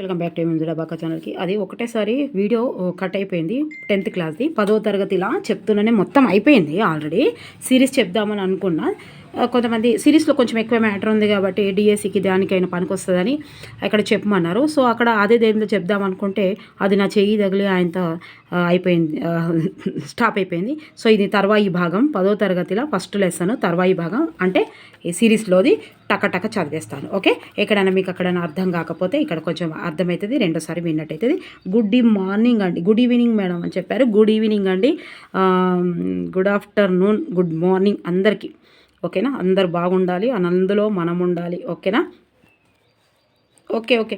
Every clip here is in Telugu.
వెల్కమ్ బ్యాక్ టు ముందు డబాకా ఛానల్కి. అది ఒకటేసారి వీడియో కట్ అయిపోయింది టెన్త్ క్లాస్ది. పదో తరగతిలా చెప్తున్నానే మొత్తం అయిపోయింది ఆల్రెడీ. సిరీస్ చెప్దామని అనుకున్నా. కొంతమంది సిరీస్లో కొంచెం ఎక్కువ మ్యాటర్ ఉంది కాబట్టి డిఎస్సికి దానికైనా పనికొస్తుందని అక్కడ చెప్పమన్నారు. సో అక్కడ అదే దేనిలో చెప్దాం అనుకుంటే అది నా చెయ్యి తగిలి ఆయనతో అయిపోయింది స్టాప్ అయిపోయింది. సో ఇది తర్వాయి భాగం పదో తరగతిలో ఫస్ట్ లెసన్ తర్వాయి భాగం. అంటే ఈ సిరీస్లోది టక టక చదివేస్తాను. ఓకే? ఎక్కడైనా మీకు అక్కడైనా అర్థం కాకపోతే ఇక్కడ కొంచెం అర్థమవుతుంది రెండోసారి విన్నట్టయితుంది. గుడ్ మార్నింగ్ అండి. గుడ్ ఈవినింగ్ మేడం అని చెప్పారు. గుడ్ ఈవినింగ్ అండి. గుడ్ ఆఫ్టర్నూన్ గుడ్ మార్నింగ్ అందరికీ. ఓకేనా? అందరు బాగుండాలి అని అందులో మనం ఉండాలి ఓకేనా? Okay okay.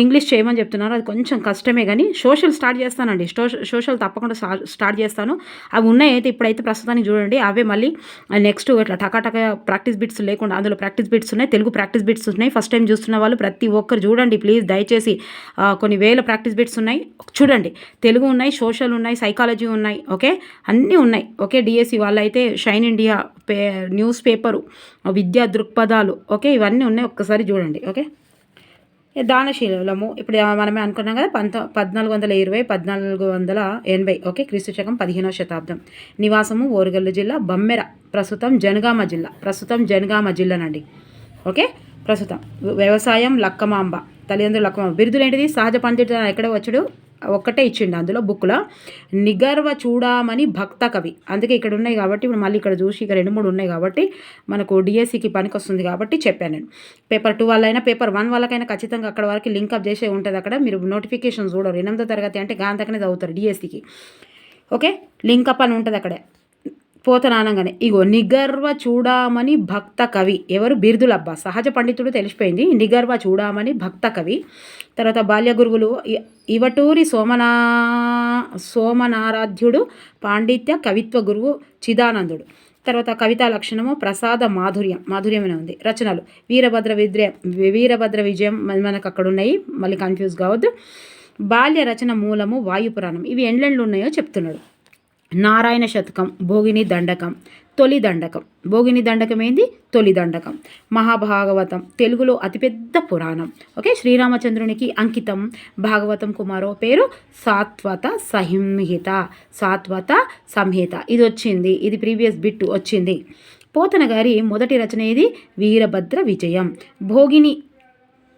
ఇంగ్లీష్ చేయమని చెప్తున్నారు. అది కొంచెం కష్టమే కానీ సోషల్ స్టార్ట్ చేస్తానండి. సోషల్ సోషల్ తప్పకుండా స్టార్ట్ చేస్తాను. అవి ఉన్నాయి అయితే ఇప్పుడైతే ప్రస్తుతానికి చూడండి. అవే మళ్ళీ నెక్స్ట్ ఇట్లా టకాటక ప్రాక్టీస్ బిట్స్ లేకుండా అందులో ప్రాక్టీస్ బిట్స్ ఉన్నాయి. తెలుగు ప్రాక్టీస్ బిట్స్ ఉన్నాయి. ఫస్ట్ టైం చూస్తున్న వాళ్ళు ప్రతి ఒక్కరు చూడండి ప్లీజ్. దయచేసి కొన్ని వేల ప్రాక్టీస్ బిట్స్ ఉన్నాయి. చూడండి. తెలుగు ఉన్నాయి సోషల్ ఉన్నాయి సైకాలజీ ఉన్నాయి. ఓకే? అన్నీ ఉన్నాయి. ఓకే? డిఎస్సి వాళ్ళైతే షైన్ ఇండియా పే న్యూస్ పేపరు విద్యా దృక్పథాలు. ఓకే? ఇవన్నీ ఉన్నాయి. ఒక్కసారి చూడండి. ఓకే? దానశీలము. ఇప్పుడు మనమే అనుకున్నాం కదా పంత పద్నాలుగు వందల ఇరవై పద్నాలుగు వందల ఎనభై. ఓకే క్రీస్తు శకం పదిహేనవ శతాబ్దం. నివాసము ఓరుగల్లు జిల్లా బమ్మెర. ప్రస్తుతం జనగామ జిల్లా. ప్రస్తుతం జనగామ జిల్లానండి. ఓకే ప్రస్తుతం. వ్యవసాయం లక్కమాంబ. తల్లిదండ్రులు లక్కమాంబ. బిరుదులు ఏంటిది? సహజ పండితుడు ఎక్కడ వచ్చాడు? ఒక్కటే ఇచ్చిండు అందులో బుక్లో నిగర్వ చూడమని భక్త కవి. అందుకే ఇక్కడ ఉన్నాయి కాబట్టి ఇప్పుడు మళ్ళీ ఇక్కడ చూసి ఇక రెండు మూడు ఉన్నాయి కాబట్టి మనకు డిఎస్సికి పనికి వస్తుంది కాబట్టి చెప్పాను నేను. పేపర్ టూ వాళ్ళైనా పేపర్ వన్ వాళ్ళకైనా ఖచ్చితంగా అక్కడ వరకు లింక్ అప్ చేసే ఉంటుంది అక్కడ. మీరు నోటిఫికేషన్ చూడరు. ఎనిమిదో తరగతి అంటే గాంధకనే చదువుతారు డిఎస్సికి ఓకే లింక్ అప్ అని ఉంటుంది అక్కడే. పోతనానంగానే ఇగో నిగర్వ చూడామని భక్త కవి ఎవరు? బిరుదులబ్బా. సహజ పండితుడు తెలిసిపోయింది. నిగర్వ చూడామని భక్త కవి. తర్వాత బాల్య గురువులు ఇవటూరి సోమనా సోమనారాధ్యుడు పాండిత్య కవిత్వ గురువు చిదానందుడు. తర్వాత కవితా లక్షణము ప్రసాద మాధుర్యం. మాధుర్యమైన ఉంది. రచనలు. వీరభద్ర విద్య వీరభద్ర విజయం మనకు అక్కడ ఉన్నాయి మళ్ళీ కన్ఫ్యూజ్ కావద్దు. బాల్య రచన మూలము వాయుపురాణం. ఇవి ఎండ్లెండ్లు ఉన్నాయో చెప్తున్నాడు. నారాయణ శతకం భోగిని దండకం తొలి దండకం. భోగిని దండకం ఏంది? తొలి దండకం. మహాభాగవతం తెలుగులో అతిపెద్ద పురాణం. ఓకే? శ్రీరామచంద్రునికి అంకితం భాగవతం కుమారో పేరు సాత్వత సంహిత. సాత్వత సంహిత. ఇది వచ్చింది. ఇది ప్రీవియస్ బిట్ వచ్చింది. పోతన గారి మొదటి రచన ఇది వీరభద్ర విజయం. భోగిని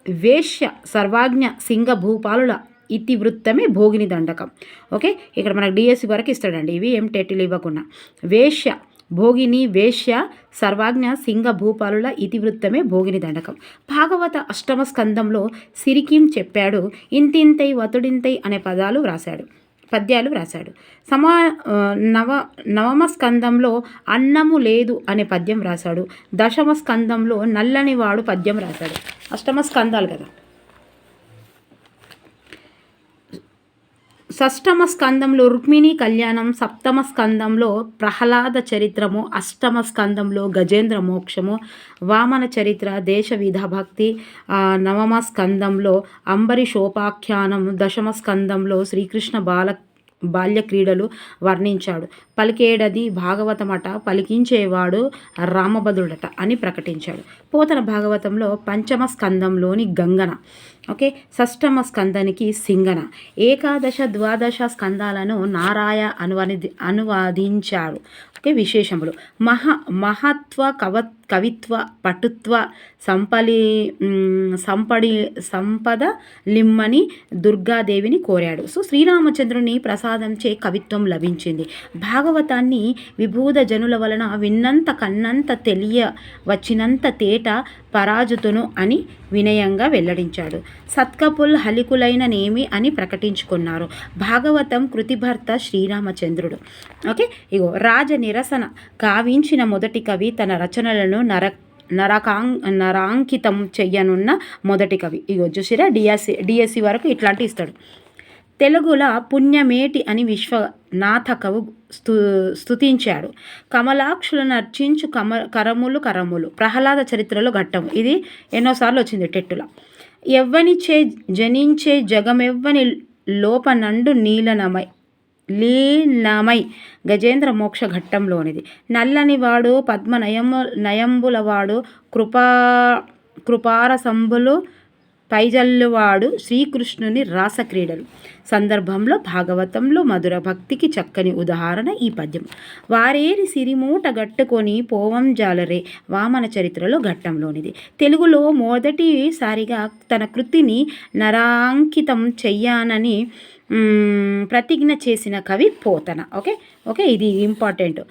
వేశ్య సర్వాజ్ఞ సింగ భూపాలుల ఇతివృత్తమే భోగిని దండకం. ఓకే? ఇక్కడ మనకు డిఎస్సి వరకు ఇస్తాడండి. ఇవి ఏం టెటిల్ ఇవ్వకుండా. వేశ్య భోగిని వేశ్య సర్వాజ్ఞ సింగ భూపాలుల ఇతివృత్తమే భోగిని దండకం. భాగవత అష్టమ స్కందంలో సిరికిం చెప్పాడు ఇంతింతై వతుడింతై అనే పదాలు వ్రాశాడు పద్యాలు వ్రాశాడు. సమా నవ నవమ స్కందంలో అన్నము లేదు అనే పద్యం వ్రాశాడు. దశమ స్కందంలో నల్లని వాడు పద్యం రాశాడు అష్టమ స్కందాలు కదా. షష్టమ స్కందంలో రుక్మిణి కళ్యాణం సప్తమ స్కందంలో ప్రహ్లాద చరిత్రము అష్టమ స్కందంలో గజేంద్ర మోక్షము వామన చరిత్ర దేశ విధభక్తి నవమ స్కందంలో అంబరీషోపాఖ్యానం దశమ స్కందంలో శ్రీకృష్ణ బాల బాల్య క్రీడలు వర్ణించాడు. పలికేడది భాగవతమట పలికించేవాడు రామభద్రుడట అని ప్రకటించాడు. పోతన భాగవతంలో పంచమ స్కందంలోని గంగన. ఓకే? షష్టమ స్కందానికి సింగన. ఏకాదశ ద్వాదశ స్కందాలను నారాయ అనువని అనువాదించారు ఓకే విశేషములు. మహా మహత్వ కవ కవిత్వ పటుత్వ సంపలి సంపడి సంపద లిమ్మని దుర్గాదేవిని కోరాడు. సో శ్రీరామచంద్రుని ప్రసాదంచే కవిత్వం లభించింది. భాగవతాన్ని విభూద జనుల వలన విన్నంత కన్నంత తెలియ వచ్చినంత తేట పరాజుతును అని వినయంగా వెల్లడించాడు. సత్కపుల్ హలికులైన నేమి అని ప్రకటించుకున్నారు. భాగవతం కృతిభర్త శ్రీరామచంద్రుడు. ఓకే? ఇగో రాజ నిరసన కావించిన మొదటి కవి తన రచనలను నర నరకాం నరాంకితం చెయ్యనున్న మొదటి కవి. ఇగో చూసిరా? డిఎస్సి డిఎస్సి వరకు ఇట్లాంటి ఇస్తాడు. తెలుగుల పుణ్యమేటి అని విశ్వనాథ కవు స్తు స్తుతించాడు. కమలాక్షులను అర్చించు కమ కరములు కరములు. ప్రహ్లాద చరిత్రలో ఘట్టం. ఇది ఎన్నోసార్లు వచ్చింది టెట్టుల. ఎవ్వనిచే జనించే జగమెవ్వని లోపనండు నీలనమై లీలమై గజేంద్ర మోక్ష ఘట్టంలోనిది. నల్లని వాడు పద్మ నయము నయంబులవాడు కృపా కృపారసంబులు పైజల్లువాడు శ్రీకృష్ణుని రాసక్రీడలు సందర్భంలో భాగవతంలో మధుర భక్తికి చక్కని ఉదాహరణ ఈ పద్యం. వారేరి సిరిమూట గట్టుకొని పోవం జాలరే వామన చరిత్రలో ఘట్టంలోనిది. తెలుగులో మొదటిసారిగా తన కృతిని నరాంకితం చెయ్యానని ప్రతిజ్ఞ చేసిన కవి పోతన. ఓకే? ఓకే? ఇది ఇంపార్టెంట్.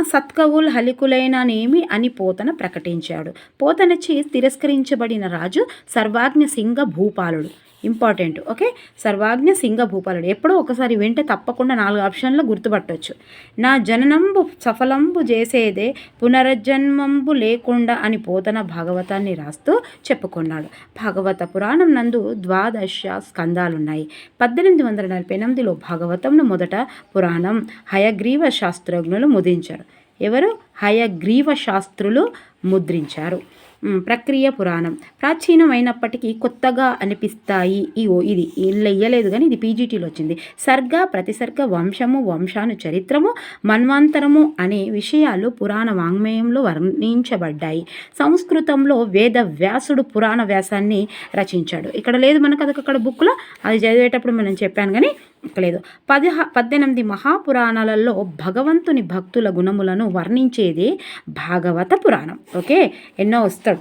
సత్కవుల్ హలికులైననేమి అని పోతన ప్రకటించాడు. పోతనచే తిరస్కరించబడిన రాజు సర్వాజ్ఞ సింగ భూపాలుడు. Important okay? సర్వాజ్ఞ సింగ భూపాలుడు ఎప్పుడో ఒకసారి వింటే తప్పకుండా నాలుగు ఆప్షన్లు గుర్తుపట్టవచ్చు నా జననంబు సఫలంబు చేసేదే పునర్జన్మంబు లేకుండా అని పోతన భాగవతాన్ని రాస్తూ చెప్పుకున్నాడు. భాగవత పురాణం నందు ద్వాదశ స్కందాలున్నాయి. పద్దెనిమిది వందల నలభై ఎనిమిదిలో భాగవతంను మొదట పురాణం హయగ్రీవ శాస్త్రజ్ఞులు ముద్రించారు ఎవరు? హయగ్రీవ శాస్త్రులు ముద్రించారు. ప్రక్రియ పురాణం. ప్రాచీనమైనప్పటికీ కొత్తగా అనిపిస్తాయి. ఈ ఓ ఇది ఇలా ఇయ్యలేదు కానీ ఇది పీజీటీలో వచ్చింది. సర్గ ప్రతిసర్గ వంశము వంశాను చరిత్రము మన్వాంతరము అనే విషయాలు పురాణ వాంగ్మయంలో వర్ణించబడ్డాయి. సంస్కృతంలో వేద వ్యాసుడు పురాణ వ్యాసాన్ని రచించాడు. ఇక్కడ లేదు మనకు అది అక్కడ బుక్లో అది చదివేటప్పుడు మనం చెప్పాను కానీ లేదు. పదిహ పద్దెనిమిది మహాపురాణాలలో భగవంతుని భక్తుల గుణములను వర్ణించేది భాగవత పురాణం. ఓకే? ఎన్నో వస్తాడు.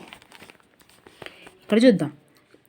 ఇక్కడ చూద్దాం.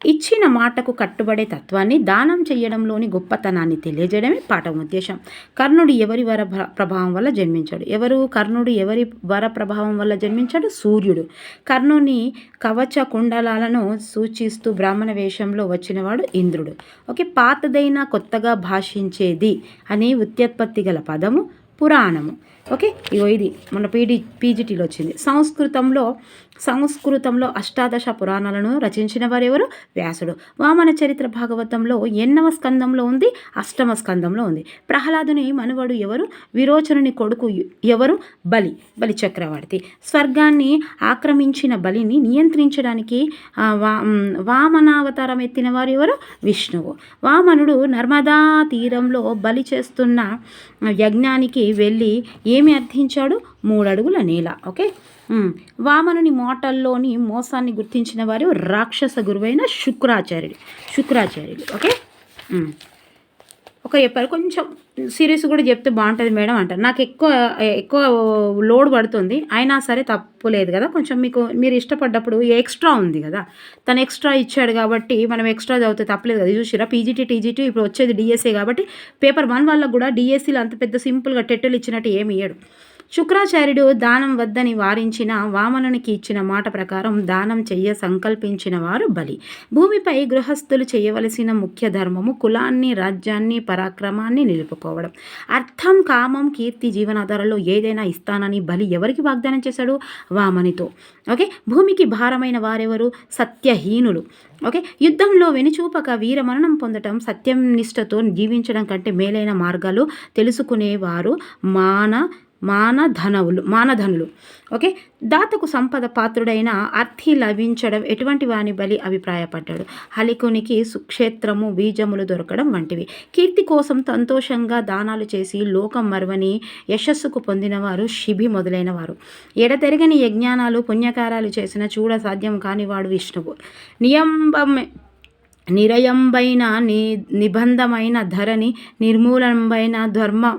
ఇచ్చిన మాటకు కట్టుబడే తత్వాన్ని దానం చేయడంలోని గొప్పతనాన్ని తెలియజేయడమే పాఠం ఉద్దేశం. కర్ణుడు ఎవరి వర భ- ప్రభావం వల్ల జన్మించాడు? ఎవరు? కర్ణుడు ఎవరి వర ప్రభావం వల్ల జన్మించాడు? సూర్యుడు. కర్ణుని కవచ కుండలాలను సూచిస్తూ బ్రాహ్మణ వేషంలో వచ్చినవాడు ఇంద్రుడు. ఓకే పాతదైన కొత్తగా భాషించేది అనే ఉత్పత్తి గల పదము పురాణము. ఓకే ఇగో ఇది. మన పీడి పీజీటీలో వచ్చింది. సంస్కృతంలో సంస్కృతంలో అష్టాదశ పురాణాలను రచించిన వారు ఎవరు వ్యాసుడు. వామన చరిత్ర భాగవతంలో ఎన్నవ స్కందంలో ఉంది అష్టమ స్కందంలో ఉంది. ప్రహ్లాదుని మనవడు ఎవరు? విరోచనుని కొడుకు ఎవరు? బలి బలి చక్రవర్తి. స్వర్గాన్ని ఆక్రమించిన బలిని నియంత్రించడానికి వా వామనావతారం ఎత్తిన వారు ఎవరు? విష్ణువు. వామనుడు నర్మదా తీరంలో బలి చేస్తున్న యజ్ఞానికి వెళ్ళి ఏమి అర్థించాడు? మూడడుగుల నేల ఓకే? వామనుని మోటల్లోని మోసాన్ని గుర్తించిన వారు రాక్షస గురువైన శుక్రాచార్యుడు శుక్రాచార్యుడు ఓకే? ఒక చెప్పారు. కొంచెం సీరియస్ కూడా చెప్తే బాగుంటుంది మేడం అంటారు. నాకు ఎక్కువ ఎక్కువ లోడ్ పడుతుంది. అయినా సరే తప్పు లేదు కదా. కొంచెం మీకు మీరు ఇష్టపడ్డప్పుడు ఎక్స్ట్రా ఉంది కదా. తను ఎక్స్ట్రా ఇచ్చాడు కాబట్టి మనం ఎక్స్ట్రా చదివితే తప్పలేదు కదా. చూసిరా పీజీటీ టీజీటీ ఇప్పుడు వచ్చేది డిఎస్సీ కాబట్టి పేపర్ వన్ వాళ్ళకు కూడా డిఎస్సీలో అంత పెద్ద సింపుల్గా టెట్టులు ఇచ్చినట్టు ఏమి ఇయ్యడు. శుక్రాచార్యుడు దానం వద్దని వారించిన వామనునికి ఇచ్చిన మాట ప్రకారం దానం చెయ్య సంకల్పించిన వారు బలి. భూమిపై గృహస్థులు చేయవలసిన ముఖ్య ధర్మము కులాన్ని రాజ్యాన్ని పరాక్రమాన్ని నిలుపుకోవడం. అర్థం కామం కీర్తి జీవనాధారంలో ఏదైనా ఇస్తానని బలి ఎవరికి వాగ్దానం చేశాడు? వామనితో. ఓకే? భూమికి భారమైన వారెవరు? సత్యహీనులు. ఓకే? యుద్ధంలో వెనుచూపక వీర మరణం పొందటం సత్యం నిష్టతో జీవించడం కంటే మేలైన మార్గాలు తెలుసుకునేవారు మాన మానధనవులు మానధనులు. ఓకే? దాతకు సంపద పాత్రుడైన అర్థి లభించడం ఎటువంటి వాని బలి అభిప్రాయపడ్డాడు? హలికునికి సుక్షేత్రము బీజములు దొరకడం వంటివి. కీర్తి కోసం సంతోషంగా దానాలు చేసి లోకం మరువని యశస్సుకు పొందినవారు శిబి మొదలైన వారు ఎడతెరగని యజ్ఞానాలు పుణ్యకారాలు చేసిన చూడ సాధ్యం కానివాడు విష్ణువు. నియంబమే నిరయంబైన ని నిబంధమైన ధరని నిర్మూలంబైన ధర్మ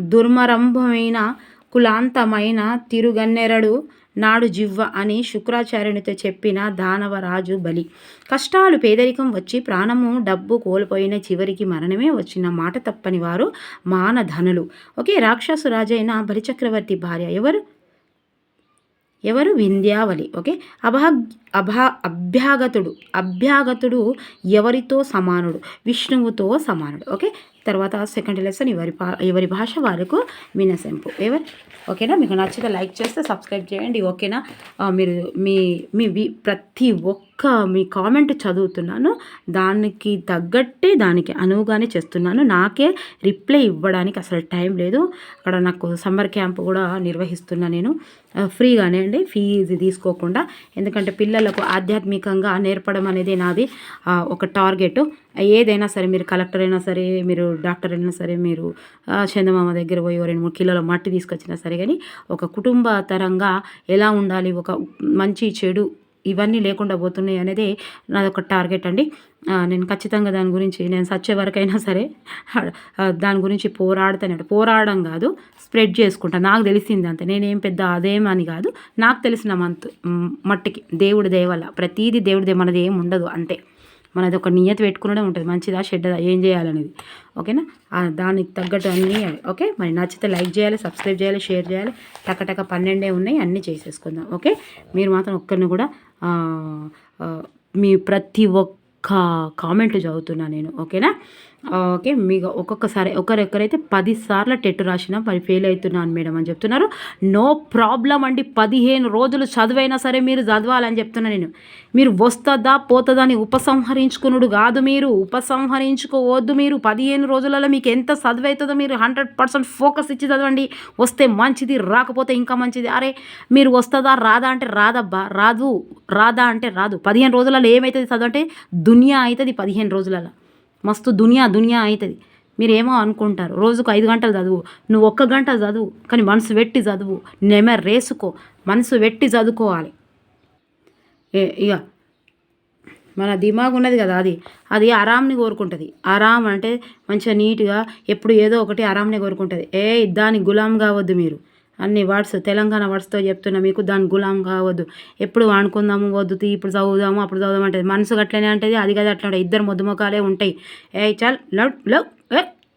దుర్మరంభమైన కులాంతమైన తిరుగన్నెరడు నాడు జివ్వ అని శుక్రాచార్యునితో చెప్పిన దానవరాజు బలి. కష్టాలు పేదరికం వచ్చి ప్రాణము డబ్బు కోల్పోయిన చివరికి మరణమే వచ్చిన మాట తప్పని వారు మానధనులు. ఓకే రాక్షసు రాజైన బలిచక్రవర్తి భార్య ఎవరు? ఎవరు? వింధ్యావళి. ఓకే? అభా అభా అభ్యాగతుడు. అభ్యాగతుడు ఎవరితో సమానుడు? విష్ణువుతో సమానుడు. ఓకే? తర్వాత సెకండ్ లెసన్ ఎవరి ఎవరి భాష వారికి వినసెంపు. ఎవరు? ఓకేనా? మీకు నచ్చితే లైక్ చేస్తే సబ్స్క్రైబ్ చేయండి. ఓకేనా? మీరు మీ మీ ప్రతి ఒక్క మీ కామెంట్ చదువుతున్నాను దానికి తగ్గట్టే దానికి అనువుగానే చేస్తున్నాను. నాకే రిప్లై ఇవ్వడానికి అసలు టైం లేదు. అక్కడ నాకు సమ్మర్ క్యాంప్ కూడా నిర్వహిస్తున్నా నేను. ఫ్రీగానే అండి ఫీజు తీసుకోకుండా. ఎందుకంటే పిల్లలకు ఆధ్యాత్మికంగా నేర్పడం అనేది నాది ఒక టార్గెట్. ఏదైనా సరే మీరు కలెక్టర్ అయినా సరే మీరు డాక్టర్ అయినా సరే మీరు చందమామ దగ్గర పోయి రెండు మూడు కిలోల మట్టి తీసుకొచ్చినా సరే కానీ ఒక కుటుంబ తరంగా ఎలా ఉండాలి? ఒక మంచి చెడు ఇవన్నీ లేకుండా పోతున్నాయి అనేది నాది ఒక టార్గెట్ అండి. నేను ఖచ్చితంగా దాని గురించి నేను సచ్చే వరకైనా సరే దాని గురించి పోరాడుతానంటే పోరాడడం కాదు స్ప్రెడ్ చేసుకుంటా. నాకు తెలిసింది అంతే. నేనేం పెద్ద అదేమని కాదు. నాకు తెలిసిన మంత్ మట్టికి దేవుడి దేవల్ల ప్రతీది దేవుడి దయ మనది ఏం ఉండదు అంతే. మనది ఒక నియత పెట్టుకునే ఉంటుంది. మంచిదా చెడ్డదా ఏం చేయాలనేది. ఓకేనా? దానికి తగ్గట్టు అన్నీ ఓకే? మరి నచ్చితే లైక్ చేయాలి సబ్స్క్రైబ్ చేయాలి షేర్ చేయాలి. టకటక పన్నెండే ఉన్నాయి అన్నీ చేసేసుకుందాం. ఓకే? మీరు మాత్రం ఒక్కరిని కూడా మీ ప్రతి ఒక్క కామెంట్లు చదువుతున్నా నేను. ఓకేనా? ఓకే మీకు ఒక్కొక్కసారి ఒకరొకరైతే పది సార్లు టెట్ రాసినా మరి ఫెయిల్ అవుతున్నాను మేడం అని చెప్తున్నారు. నో ప్రాబ్లం అండి పదిహేను రోజులు చదువైనా సరే మీరు చదవాలని చెప్తున్నా నేను. మీరు వస్తుందా పోతుందా అని ఉపసంహరించుకునుడు కాదు మీరు. ఉపసంహరించుకోవద్దు మీరు. పదిహేను రోజులలో మీకు ఎంత చదువు అవుతుందో మీరు హండ్రెడ్ పర్సెంట్ ఫోకస్ ఇచ్చి చదవండి. వస్తే మంచిది రాకపోతే ఇంకా మంచిది. అరే మీరు వస్తుందా రాదా అంటే రాదబ్బా రాదు. రాదా అంటే రాదు. పదిహేను రోజులలో ఏమవుతుంది చదవంటే దునియా అవుతుంది పదిహేను రోజులలో. మస్తు దునియా దునియా అవుతుంది మీరేమో అనుకుంటారు రోజుకు ఐదు గంటలు చదువు నువ్వు ఒక్క గంట చదువు కానీ మనసు పెట్టి చదువు నెమర్ రేసుకో మనసు పెట్టి చదువుకోవాలి. ఏ ఇక మన దిమాగ్ ఉన్నది కదా అది అది ఆరాంని కోరుకుంటుంది. ఆరాం అంటే మంచిగా నీట్గా ఎప్పుడు ఏదో ఒకటి ఆరాంని కోరుకుంటుంది. ఏ దానికి గులాం కావద్దు మీరు. అన్ని వర్డ్స్ తెలంగాణ వర్డ్స్తో చెప్తున్నా మీకు. దాని గులాం కావద్దు. ఎప్పుడు వాడుకుందాము వద్దు ఇప్పుడు చదువుదాము అప్పుడు చదువుదాం అంటే మనసు అట్లనే అంటది అది కదా అట్లా ఉంటాయి ఇద్దరు ముద్దుముఖాలే ఉంటాయి. ఏ చల్ లవ్ లవ్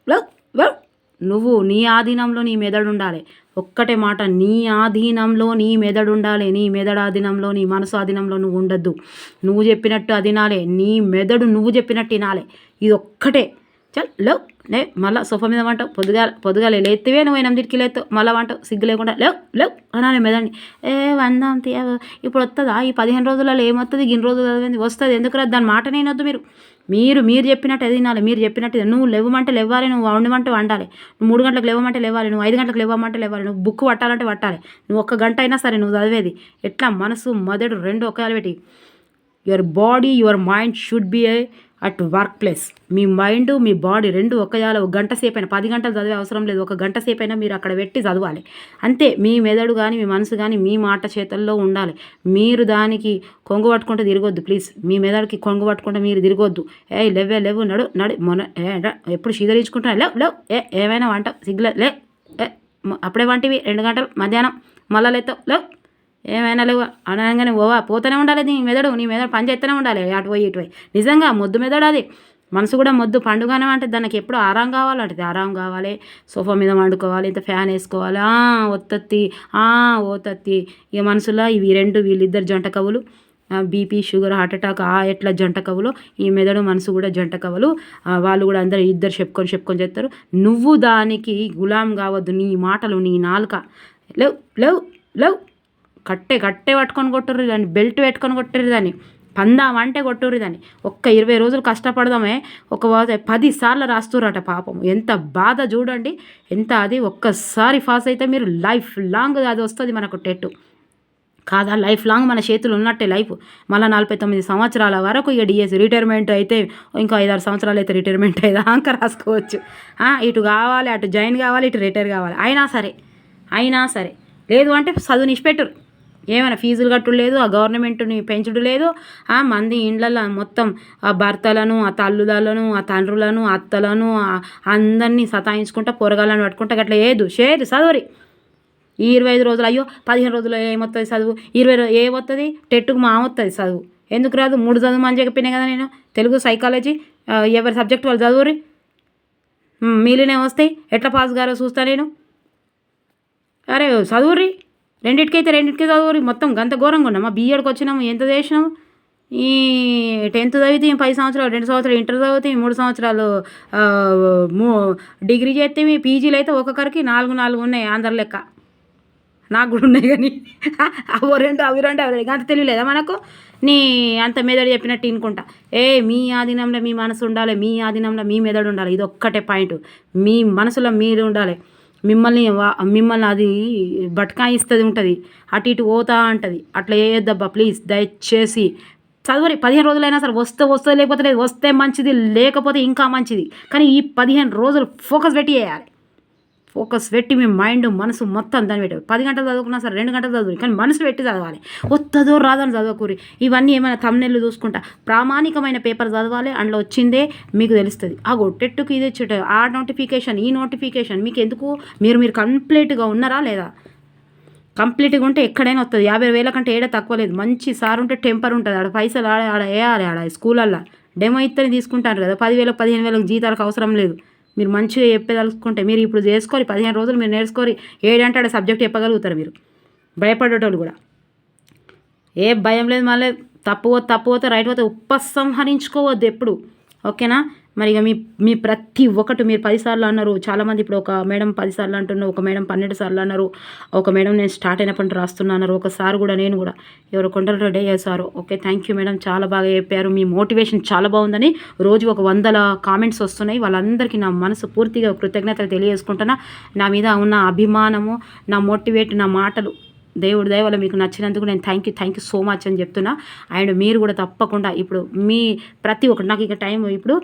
లవ్ లవ్. నువ్వు నీ ఆధీనంలో నీ మెదడు ఉండాలి. ఒక్కటే మాట నీ ఆధీనంలో నీ మెదడు ఉండాలి. నీ మెదడు ఆధీనంలో నీ మనసు ఆధీనంలో నువ్వు ఉండద్దు. నువ్వు చెప్పినట్టు అది నాలే. నీ మెదడు నువ్వు చెప్పినట్టు వినాలి ఇది ఒక్కటే. చల్ లవ్. లే మళ్ళీ సోఫా మీద వంట పొద్దుగా పొద్దుగాలే లేతివే నువ్వు ఎనిమిదింటికి లేస్తావు మళ్ళీ వంట సిగ్గు లేకుండా లేవు లేవు అనాలి మెదండి ఏ వందాం తీ ఇప్పుడు వస్తుందా ఈ పదిహేను రోజులలో ఏమొస్తుంది ఇన్ని రోజులు చదివింది వస్తుంది. ఎందుకు రాదు దాని మాట నేనొద్దు మీరు. మీరు మీరు చెప్పినట్టు అది వినాలి మీరు చెప్పినట్టు నువ్వు లేవమంటే లేవాలి నువ్వు వండమంటే వండాలి. నువ్వు మూడు గంటలకు లేవమంటే లేవాలి నువ్వు ఐదు గంటలకు లేవమంటే లేవాలి నువ్వు బుక్ పట్టాలంటే పట్టాలి. నువ్వు ఒక్క గంట అయినా సరే నువ్వు చదివేది. ఎట్లా? మనసు మెదడు రెండు ఒకవేళ పెట్టి. Your body your mind should be a at workplace me mind మీ బాడీ రెండు ఒక్కయాల ఒక గంట సేపైనా పది గంటలు చదివే అవసరం లేదు. ఒక గంట సేపైనా మీరు అక్కడ పెట్టి చదవాలి. అంతే మీ మెదడు కానీ మీ మనసు కానీ మీ మాట చేతల్లో ఉండాలి. మీరు దానికి కొంగు పట్టుకుంటే తిరగొద్దు ప్లీజ్ మీ మెదడుకి కొంగు పట్టుకుంటే మీరు తిరగొద్దు. ఏ లెవే లేవు నడు నడు మొన్న ఏ ఎప్పుడు శీతలించుకుంటున్నా లేవు లేవు ఏ ఏమైనా వంట సిగ్గులే లే అప్పుడే వంటివి రెండు గంటలు మధ్యాహ్నం మళ్ళా లేతావు లేవు. ఏమైనా లేవు. అనగానే ఓవా పోతూనే ఉండాలి నీ మెదడు నీ మెదడు పని చేస్తూనే ఉండాలి. అటు పోయి ఇటు పోయి. నిజంగా మొద్దు మెదడు అది. మనసు కూడా మొద్దు పండుగనే అంటే దానికి ఎప్పుడు ఆరాం కావాలంటది ఆరాం కావాలి. సోఫా మీద వండుకోవాలి ఇంత ఫ్యాన్ వేసుకోవాలి. ఆ, ఒత్తత్తి ఆ, ఓతత్తి ఇక మనసులో ఇవి రెండు వీళ్ళిద్దరు జంట కవులు. బీపీ షుగర్ హార్ట్ అటాక్ ఆ ఎట్లా జంట కవులు. ఈ మెదడు మనసు కూడా జంట కవులు. వాళ్ళు కూడా అందరు ఇద్దరు చెప్పుకొని చెప్పుకొని చేస్తారు. నువ్వు దానికి గులాం కావద్దు. నీ మాటలు నీ నాలుక. లేవు లేవు లేవు. కట్టే కట్టే పట్టుకొని కొట్టుర్రు దాన్ని బెల్ట్ పెట్టుకొని కొట్టుర్రు దాన్ని పందామంటే కొట్టుర్రు దాన్ని. ఒక్క ఇరవై రోజులు కష్టపడదామే ఒక వా- పది సార్లు రాస్తురట పాపం. ఎంత బాధ చూడండి ఎంత అది ఒక్కసారి పాస్ అయితే మీరు లైఫ్ లాంగ్ అది వస్తుంది మనకు టెట్టు. కాదా లైఫ్ లాంగ్ మన చేతులు ఉన్నట్టే లైఫ్. మళ్ళీ నలభై తొమ్మిది సంవత్సరాల వరకు ఇక డిఎస్ రిటైర్మెంట్ అయితే ఇంకా ఐదారు సంవత్సరాలు అయితే రిటైర్మెంట్ అయితే ఆంక రాసుకోవచ్చు. ఇటు కావాలి అటు జాయిన్ కావాలి ఇటు రిటైర్ కావాలి. అయినా సరే అయినా సరే. లేదు అంటే చదువు నిష్పెట్టరు. ఏమైనా ఫీజులు కట్టుడు లేదు ఆ గవర్నమెంట్ని పెంచడం లేదు ఆ మంది ఇండ్లలో మొత్తం ఆ భర్తలను ఆ తల్లులను ఆ తండ్రులను అత్తలను అందరినీ సతాయించుకుంటా పొరగాలను పట్టుకుంటా గట్లా ఏదు షేర్ చదువురి ఈ ఇరవై ఐదు రోజులు అయ్యో పదిహేను రోజులు ఏమొస్తుంది చదువు? ఇరవై రోజు ఏమొస్తుంది టెట్టుకు మా వస్తుంది చదువు. ఎందుకు రాదు? మూడు చదువు మంచి చెప్పినా కదా నేను. తెలుగు సైకాలజీ ఎవరి సబ్జెక్ట్ వాళ్ళు చదువురి మ్, మిగిలినవి వస్తాయి ఎట్లా పాస్ గారో చూస్తా నేను. అరే చదువురి రెండిటికైతే రెండింటికి చదువు మొత్తం గంత ఘోరంగా ఉన్నామా? బీఎడ్కి వచ్చినాము ఎంత చేసినాము ఈ టెన్త్ చదివితే పది సంవత్సరాలు రెండు సంవత్సరాలు ఇంటర్ చదివితే మూడు సంవత్సరాలు మూ డిగ్రీ చేస్తే పీజీలు అయితే ఒక్కొక్కరికి నాలుగు నాలుగు ఉన్నాయి ఆంధ్ర లెక్క. నాకు కూడా ఉన్నాయి కానీ అవి రెండు అవి రెండు అవి రెండు. అంత తెలియలేదా మనకు? నీ అంత మెదడు చెప్పినట్టు వినుకుంటా ఏ మీ ఆధీనంలో మీ మనసు ఉండాలి మీ ఆధీనంలో మీ మెదడు ఉండాలి. ఇది ఒక్కటే పాయింట్. మీ మనసులో మీరు ఉండాలి. మిమ్మల్ని మిమ్మల్ని అది బట్కాయిస్తుంది ఉంటుంది. అటు ఇటు పోతా ఉంటుంది అట్లా వేయొద్దబ్బా ప్లీజ్ దయచేసి. చదువురి పదిహేను రోజులైనా సరే వస్తే వస్తే లేకపోతే లేదు. వస్తే మంచిది లేకపోతే ఇంకా మంచిది. కానీ ఈ పదిహేను రోజులు ఫోకస్ పెట్టి వేయాలి ఫోకస్ పెట్టి మీ మైండ్ మనసు మొత్తం దాన్ని పెట్టి పది గంటలు చదువుకున్నా సరే రెండు గంటలు చదువు కానీ మనసు పెట్టి చదవాలి. వస్తుందో రాదని చదవకూరి ఇవన్నీ ఏమైనా తమ్నెళ్ళు చూసుకుంటా. ప్రామాణికమైన పేపర్ చదవాలి. అందులో వచ్చిందే మీకు తెలుస్తుంది. ఆ గొట్టెట్టుకు ఇది వచ్చేట ఆ నోటిఫికేషన్ ఈ నోటిఫికేషన్ మీకు ఎందుకు? మీరు మీరు కంప్లీట్గా ఉన్నారా లేదా? కంప్లీట్గా ఉంటే ఎక్కడైనా వస్తుంది యాభై వేల కంటే ఏడా తక్కువ లేదు. మంచి సార్ ఉంటే టెంపర్ ఉంటుంది. ఆడ పైసలు ఆడ ఆడ వేయాలి ఆడ. స్కూలల్లో. డెమో ఇత్తని తీసుకుంటారు కదా. పదివేల పదిహేను వేలకు జీతాలకు అవసరం లేదు. మీరు మంచిగా చెప్పేదలుచుకుంటే మీరు ఇప్పుడు చేసుకోవాలి పదిహేను రోజులు మీరు నేర్చుకోరి ఏడంటే ఆడ సబ్జెక్ట్ చెప్పగలుగుతారు మీరు. భయపడేటోళ్ళు కూడా. ఏ భయం లేదు మళ్ళీ తప్పు పోతే తప్పు పోతే రైట్ పోతే ఉపసంహరించుకోవద్దు ఎప్పుడు. ఓకేనా? మరి ఇక మీ మీ ప్రతి ఒక్కటి మీరు పదిసార్లు అన్నారు. చాలామంది ఇప్పుడు ఒక మేడం పదిసార్లు అంటున్నారు ఒక మేడం పన్నెండు సార్లు అన్నారు ఒక మేడం నేను స్టార్ట్ అయినప్పుడు రాస్తున్నా అన్నారు ఒక సార్ కూడా నేను కూడా. ఎవరు కొండలు రెడీ అయ్యేసారు ఓకే థ్యాంక్ యూ మేడం. చాలా బాగా చెప్పారు. మీ మోటివేషన్ చాలా బాగుందని రోజు ఒక వందల కామెంట్స్ వస్తున్నాయి. వాళ్ళందరికీ నా మనసు పూర్తిగా కృతజ్ఞతలు తెలియజేసుకుంటున్నా. నా మీద ఉన్న అభిమానము నా మోటివేట్ నా మాటలు దేవుడి దయ వల్ల మీకు నచ్చినందుకు నేను thank you thank you so much అని చెప్తున్నా. అండ్ మీరు కూడా తప్పకుండా ఇప్పుడు మీ ప్రతి ఒక్కటి నాకు ఇక టైం ఇప్పుడు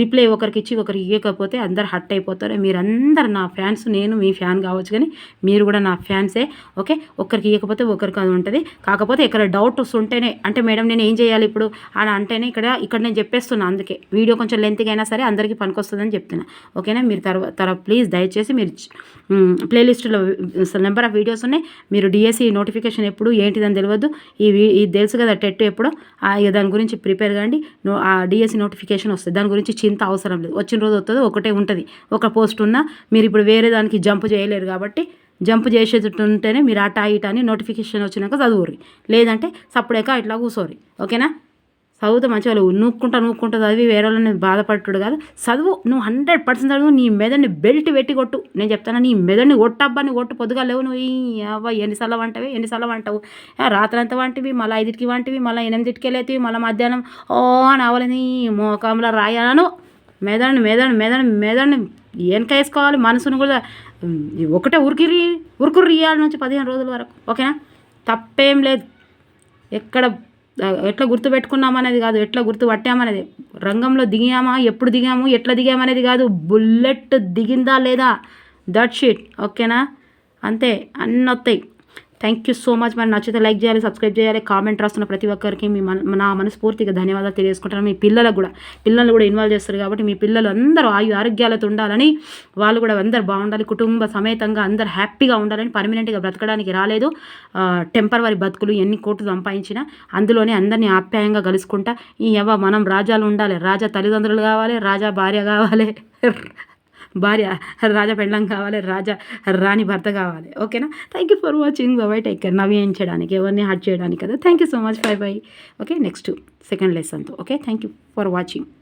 రిప్లై ఒకరికి ఇచ్చి ఒకరికి ఇవ్వకపోతే అందరు హట్ అయిపోతారు. మీరందరు నా ఫ్యాన్స్ నేను మీ ఫ్యాన్ కావచ్చు కానీ మీరు కూడా నా ఫ్యాన్సే ఓకే ఒకరికి ఇవ్వకపోతే ఒకరికి అది ఉంటుంది. కాకపోతే ఇక్కడ డౌట్స్ ఉంటేనే అంటే మేడం నేను ఏం చేయాలి ఇప్పుడు అని అంటేనే ఇక్కడ ఇక్కడ నేను చెప్పేస్తున్నా అందుకే. వీడియో కొంచెం లెంత్గా అయినా సరే అందరికీ పనికొస్తుందని చెప్తున్నా. ఓకేనా మీరు తర్వాత తర్వాత ప్లీజ్ దయచేసి మీరు ప్లేలిస్ట్లో నెంబర్ ఆఫ్ వీడియోస్ ఉన్నాయి. మీరు డిఎస్సి నోటిఫికేషన్ ఎప్పుడు ఏంటిదని తెలియదు ఈ ఇది తెలుసు కదా టెట్ ఎప్పుడో ఇక దాని గురించి ప్రిపేర్ కాండి. ఆ డిఎస్సి నోటిఫికేషన్ వస్తుంది. దాని గురించి చింత అవసరం లేదు. వచ్చిన రోజు వస్తుంది ఒకటే ఉంటుంది. ఒక పోస్ట్ ఉన్నా మీరు ఇప్పుడు వేరే దానికి జంప్ చేయలేరు కాబట్టి జంప్ చేసేటట్టు ఉంటేనే మీరు అటా ఇటా అని నోటిఫికేషన్ వచ్చినాక చదువుర్రి. లేదంటే సప్పుడేక ఇట్లా కూసోరి ఓకేనా? చదువుతే మంచిగా లేవు నూక్కుంటా నూక్కుంటా చదివి వేరే వాళ్ళని బాధపడుతుడు కాదు. చదువు నువ్వు హండ్రెడ్ పర్సెంట్ చదువు నీ మెదడిని బెల్ట్ పెట్టి కొట్టు. నేను చెప్తాను నీ మెదడిని కొట్టబ్బా నీ కొట్టు. పొద్దుగా లేవు నువ్వు అవ్వ ఎన్నిసార్లు వంటవి? ఎన్నిసార్లు వంటవు? రాత్రి రాత్రంతా వంటివి మళ్ళీ ఐదుకి వంటివి మళ్ళీ ఎనిమిదికి లేతివి మళ్ళీ మధ్యాహ్నం ఓ అని అవలని మోకంలో రాయాలను. మెదడిని మెదడు మెదడుని మెదడిని వెనక వేసుకోవాలి మనసును కూడా ఒకటే ఉరికిరి ఉరుకురు ఇయ్యాలి నుంచి పదిహేను రోజుల వరకు. ఓకేనా? తప్పేం లేదు. ఎక్కడ ఎట్లా గుర్తు పెట్టుకున్నామనేది కాదు ఎట్లా గుర్తు పట్టామనేది. రంగంలో దిగామా ఎప్పుడు దిగాము ఎట్లా దిగామనేది కాదు బుల్లెట్ దిగిందా లేదా? దట్ షీట్ ఓకేనా అంతే అన్నీ వస్తాయి థ్యాంక్ యూ సో మచ్ మరి నచ్చితే లైక్ చేయాలి సబ్స్క్రైబ్ చేయాలి. కామెంట్ రాస్తున్న ప్రతి ఒక్కరికి మీ మన నా మనస్ఫూర్తిగా ధన్యవాదాలు తెలియజేసుకుంటాను. మీ పిల్లలకు కూడా పిల్లలు కూడా ఇన్వాల్వ్ చేస్తారు కాబట్టి మీ పిల్లలు అందరూ ఆయు ఆరోగ్యాలతో ఉండాలని వాళ్ళు కూడా అందరు బాగుండాలి. కుటుంబ సమేతంగా అందరు హ్యాపీగా ఉండాలని పర్మనెంట్గా బ్రతకడానికి రాలేదు. టెంపరవరీ బతుకులు ఎన్ని కోట్లు సంపాదించినా అందులోనే అందరినీ ఆప్యాయంగా కలుసుకుంటా. ఈ ఎవ మనం రాజాలు ఉండాలి. రాజా తల్లిదండ్రులు కావాలి రాజా భార్య కావాలి. భార్య రాజా పెళ్ళం కావాలి రాజా రాణి భర్త కావాలి. ఓకేనా? Thank you for watching bye take care నవ్వించడానికి ఎవరిని హర్ట్ చేయడానికి కదా. Thank you so much bye bye okay next second లెసన్తో okay thank you for watching